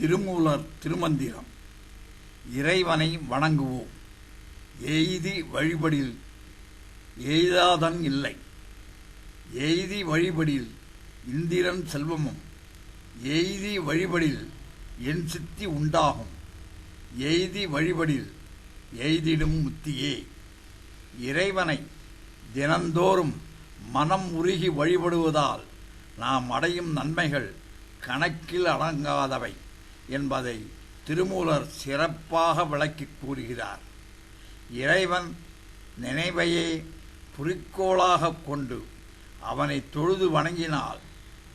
திருமூலர் திருமந்திரம். இறைவனை வணங்குவோம். எய்தி வழிபடில் எய்தாதன் இல்லை. எய்தி வழிபடில் இந்திரன் செல்வமும் எய்தி வழிபடில் என் சித்தி உண்டாகும். எய்தி வழிபடில் எய்திடும் முத்தியே. இறைவனை தினந்தோறும் மனம் உருகி வழிபடுவதால் நாம் அடையும் நன்மைகள் கணக்கில் அடங்காதவை. என்பதை திருமூலர் சிறப்பாக விளக்கிக் கூறுகிறார். இறைவன் நினைவையே குறிக்கோளாகக் கொண்டு அவனை தொழுது வணங்கினால்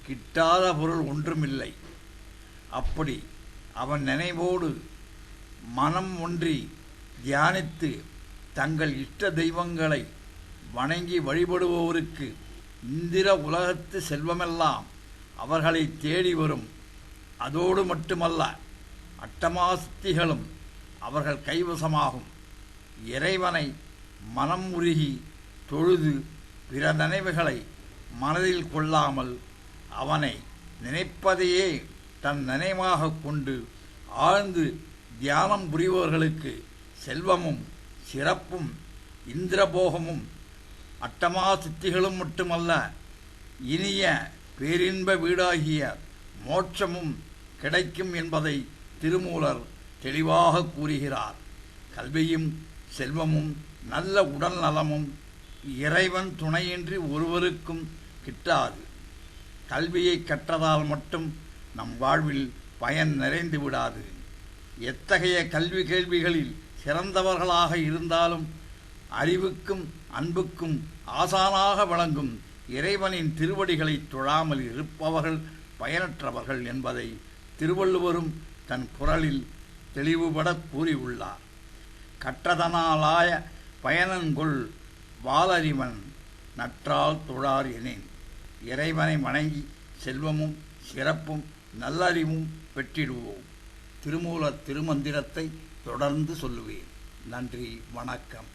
கிட்டாத பொருள் ஒன்றுமில்லை. அப்படி அவன் நினைவோடு மனம் ஒன்றி தியானித்து தங்கள் இஷ்ட தெய்வங்களை வணங்கி வழிபடுபவருக்கு இந்திர உலகத்து செல்வமெல்லாம் அவர்களை தேடி வரும் அதோடு மட்டுமல்ல அட்டமாசித்திகளும் அவர்கள் கைவசமாகும். இறைவனை மனம் உருகி தொழுது பிற நினைவுகளை மனதில் கொள்ளாமல் அவனை நினைப்பதையே தன் நினைவாகக் கொண்டு ஆழ்ந்து தியானம் புரிபவர்களுக்கு செல்வமும் சிறப்பும் இந்திரபோகமும் அட்டமா சித்திகளும் மட்டுமல்ல இனிய பேரின்ப வீடாகிய மோட்சமும் கிடைக்கும் என்பதை திருமூலர் தெளிவாக கூறுகிறார். கல்வியும் செல்வமும் நல்ல உடல் நலமும் இறைவன் துணையின்றி ஒருவருக்கும் கிட்டாது. கல்வியை கற்றதால் மட்டும் நம் வாழ்வில் பயன் நிறைந்து விடாது. எத்தகைய கல்வி கேள்விகளில் சிறந்தவர்களாக இருந்தாலும் அறிவுக்கும் அன்புக்கும் ஆசானாக வழங்கும் இறைவனின் திருவடிகளை தொழாமல் இருப்பவர்கள் பயனற்றவர்கள் என்பதை திருவள்ளுவரும் தன் குரலில் தெளிவுபட கூறியுள்ளார். கற்றதனாலாய பயனங்கொள் வாலறிவன் நற்றால் தொழார் எனேன். இறைவனை வணங்கி செல்வமும் சிறப்பும் நல்லறிவும் பெற்றிடுவோம். திருமூல திருமந்திரத்தை தொடர்ந்து சொல்லுவேன். நன்றி வணக்கம்.